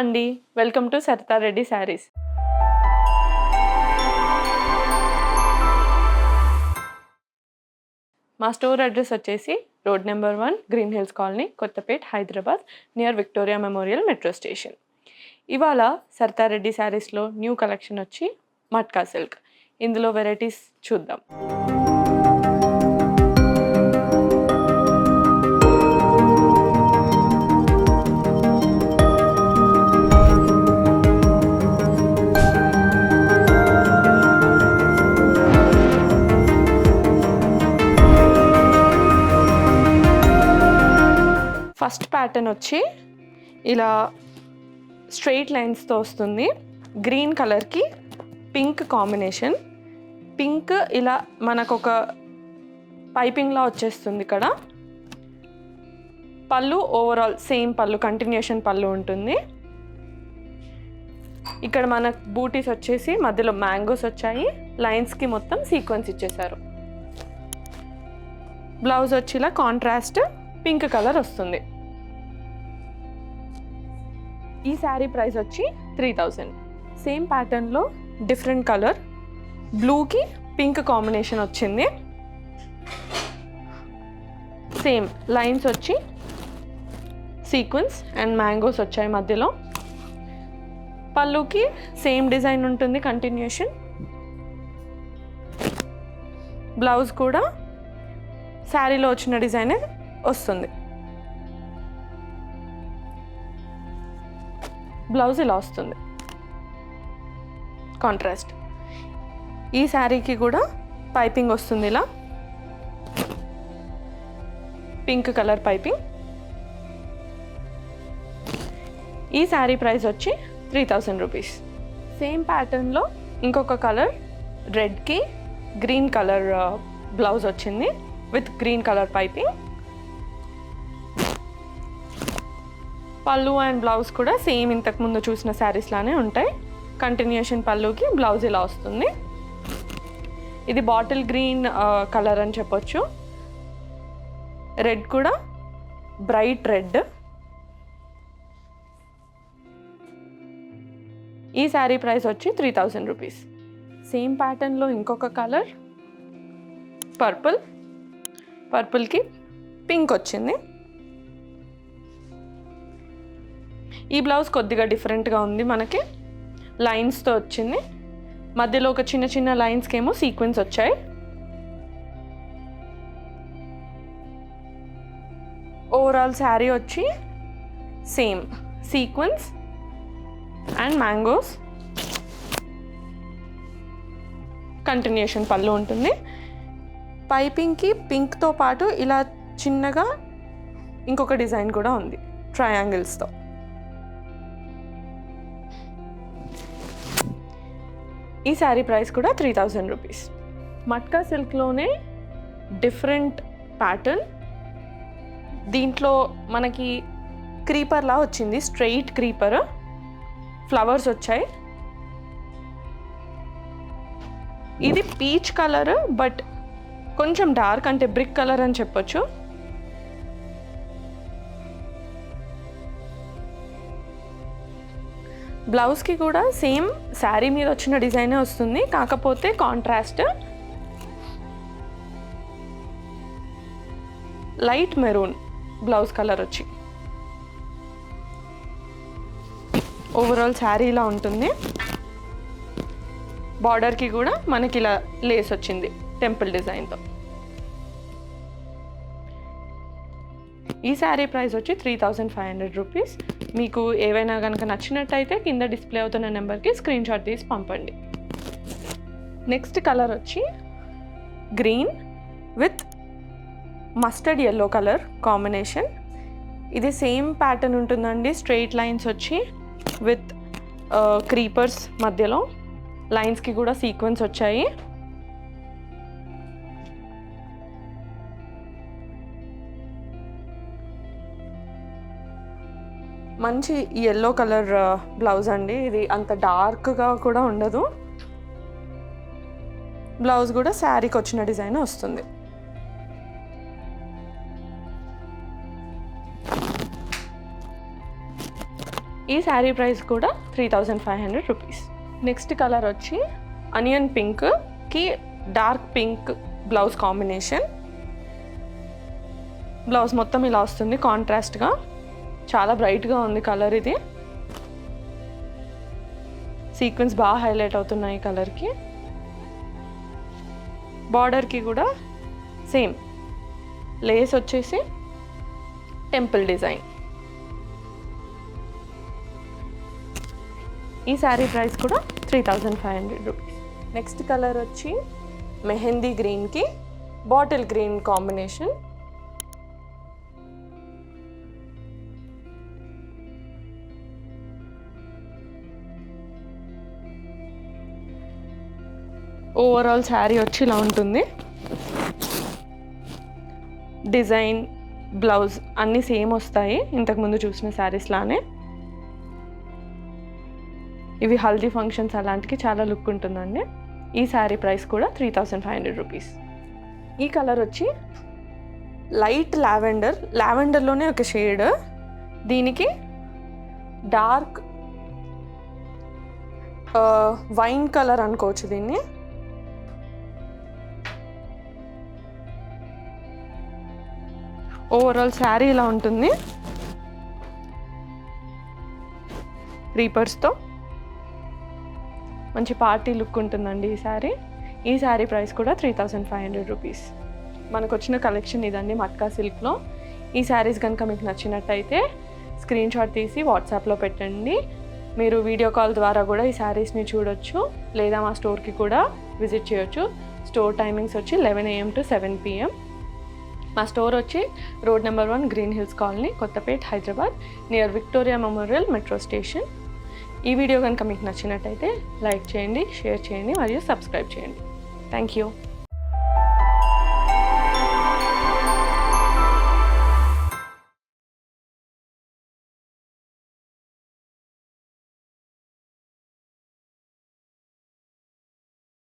అండి. Welcome to Saritha Reddy saris మా store address వచ్చేసి road number one Green Hills colony Kothapet Hyderabad near Victoria Memorial metro station. ఇవాళ సరితారెడ్డి శారీస్లో new collection వచ్చి matka silk. ఇందులో వెరైటీస్ చూద్దాం. ఫస్ట్ ప్యాటర్న్ వచ్చి ఇలా స్ట్రెయిట్ లైన్స్తో వస్తుంది. గ్రీన్ కలర్కి పింక్ కాంబినేషన్. పింక్ ఇలా మనకు ఒక పైపింగ్లా వచ్చేస్తుంది ఇక్కడ. పళ్ళు ఓవరాల్ సేమ్ పళ్ళు కంటిన్యూషన్ పళ్ళు ఉంటుంది. ఇక్కడ మన బూటీస్ వచ్చేసి మధ్యలో మ్యాంగోస్ వచ్చాయి. లైన్స్కి మొత్తం సీక్వెన్స్ ఇచ్చేశారు. బ్లౌజ్ వచ్చి ఇలా కాంట్రాస్ట్ పింక్ కలర్ వస్తుంది. ఈ శారీ ప్రైస్ వచ్చి త్రీ థౌజండ్ సేమ్ ప్యాటర్న్లో డిఫరెంట్ కలర్ బ్లూకి పింక్ కాంబినేషన్ వచ్చింది. సేమ్ లైన్స్ వచ్చి సీక్వెన్స్ అండ్ మ్యాంగోస్ వచ్చాయి మధ్యలో. పళ్ళుకి సేమ్ డిజైన్ ఉంటుంది కంటిన్యూషన్ బ్లౌజ్ కూడా శారీలో వచ్చిన డిజైనే వస్తుంది. బ్లౌజ్ ఇలా వస్తుంది. కాంట్రాస్ట్. ఈ శారీకి కూడా పైపింగ్ వస్తుంది ఇలా. Pink colour piping. ఈ శారీ ప్రైస్ వచ్చి త్రీ థౌజండ్ రూపీస్. సేమ్ ప్యాటర్న్లో ఇంకొక కలర్ రెడ్కి గ్రీన్ కలర్ బ్లౌజ్ వచ్చింది విత్ గ్రీన్ కలర్ పైపింగ్. పళ్ళు అండ్ బ్లౌజ్ కూడా సేమ్ ఇంతకుముందు చూసిన శారీస్ లానే ఉంటాయి. కంటిన్యూషన్ పళ్ళుకి బ్లౌజ్ ఇలా వస్తుంది. ఇది బాటిల్ గ్రీన్ కలర్ అని చెప్పొచ్చు. రెడ్ కూడా బ్రైట్ రెడ్ ఈ శారీ ప్రైస్ వచ్చి త్రీ థౌజండ్ రూపీస్ సేమ్ ప్యాటర్న్లో ఇంకొక కలర్. పర్పుల్ పర్పుల్కి పింక్ వచ్చింది. ఈ బ్లౌజ్ కొద్దిగా డిఫరెంట్గా ఉంది మనకి. లైన్స్తో వచ్చింది. మధ్యలో ఒక చిన్న చిన్న లైన్స్కి ఏమో సీక్వెన్స్ వచ్చాయి. ఓవరాల్ శారీ వచ్చి same sequence and mangoes. Continuation పళ్ళు ఉంటుంది. పైపింగ్కి పింక్తో పాటు ఇలా చిన్నగా ఇంకొక డిజైన్ కూడా ఉంది. ట్రయాంగిల్స్తో ఈ శారీ ప్రైస్ కూడా త్రీ థౌజండ్ రూపీస్ మట్కా సిల్క్లోనే డిఫరెంట్ ప్యాటర్న్ దీంట్లో మనకి క్రీపర్లా వచ్చింది స్ట్రెయిట్ క్రీపర్ ఫ్లవర్స్ వచ్చాయి. ఇది పీచ్ కలర్ బట్ కొంచెం డార్క్ అంటే బ్రిక్ కలర్ అని చెప్పొచ్చు. బ్లౌజ్కి కూడా సేమ్ శారీ మీద వచ్చిన డిజైనే వస్తుంది. కాకపోతే contrast light maroon blouse colour వచ్చి. ఓవరాల్ శారీ ఇలా ఉంటుంది. బార్డర్కి కూడా మనకి ఇలా లేస్ వచ్చింది టెంపుల్ డిజైన్తో. ఈ శారీ ప్రైస్ వచ్చి three thousand five hundred rupees. మీకు ఏవైనా కనుక నచ్చినట్టయితే కింద డిస్ప్లే అవుతున్న నెంబర్కి స్క్రీన్ షాట్ తీసి పంపండి. నెక్స్ట్ కలర్ వచ్చి green with mustard yellow colour combination. ఇది సేమ్ ప్యాటర్న్ ఉంటుందండి. స్ట్రెయిట్ లైన్స్ వచ్చి విత్ క్రీపర్స్ మధ్యలో. లైన్స్కి కూడా సీక్వెన్స్ వచ్చాయి. మంచి ఎల్లో కలర్ బ్లౌజ్ అండి. ఇది అంత డార్క్గా కూడా ఉండదు. బ్లౌజ్ కూడా శారీకి వచ్చిన డిజైన్ వస్తుంది. ఈ శారీ ప్రైస్ కూడా three thousand five hundred rupees next colour వచ్చి అనియన్ పింక్కి dark pink blouse combination blouse మొత్తం ఇలా వస్తుంది కాంట్రాస్ట్గా చాలా బ్రైట్గా ఉంది కలర్ ఇది. సీక్వెన్స్ బాగా హైలైట్ అవుతున్నాయి కలర్కి. బార్డర్కి కూడా సేమ్. లేస్ వచ్చేసి టెంపుల్ డిజైన్. ఈ శారీ ప్రైస్ కూడా three thousand five hundred rupees. Next colour వచ్చి మెహందీ గ్రీన్కి bottle green combination. Overall sari వచ్చి ఇలా ఉంటుంది. డిజైన్ బ్లౌజ్ అన్నీ సేమ్ వస్తాయి. ఇంతకుముందు చూసిన శారీస్ లానే. ఇవి హల్దీ ఫంక్షన్స్ అలాంటికి చాలా లుక్ ఉంటుందండి. ఈ శారీ ప్రైస్ కూడా three thousand five hundred rupees ఈ కలర్ వచ్చి లైట్ లావెండర్ లావెండర్లోనే ఒక షేడ్ దీనికి డార్క్ వైన్ కలర్ అనుకోవచ్చు దీన్ని. ఓవరాల్ శారీ ఇలా ఉంటుంది. రీపర్స్తో మంచి పార్టీ లుక్ ఉంటుందండి ఈ శారీ ఈ శారీ ప్రైస్ కూడా three thousand five hundred rupees మనకు వచ్చిన కలెక్షన్ ఇదండి మట్కా సిల్క్లో ఈ శారీస్ కనుక మీకు నచ్చినట్టయితే స్క్రీన్ షాట్ తీసి వాట్సాప్లో పెట్టండి. మీరు వీడియో కాల్ ద్వారా కూడా ఈ శారీస్ని చూడొచ్చు. లేదా మా స్టోర్కి కూడా విజిట్ చేయొచ్చు. స్టోర్ టైమింగ్స్ వచ్చి eleven AM to seven PM మా స్టోర్ వచ్చి road number one Green Hills colony Kothapeta Hyderabad near Victoria Memorial metro station. ఈ వీడియో కనుక మీకు నచ్చినట్టయితే లైక్ చేయండి షేర్ చేయండి మరియు సబ్స్క్రైబ్ చేయండి. Thank you.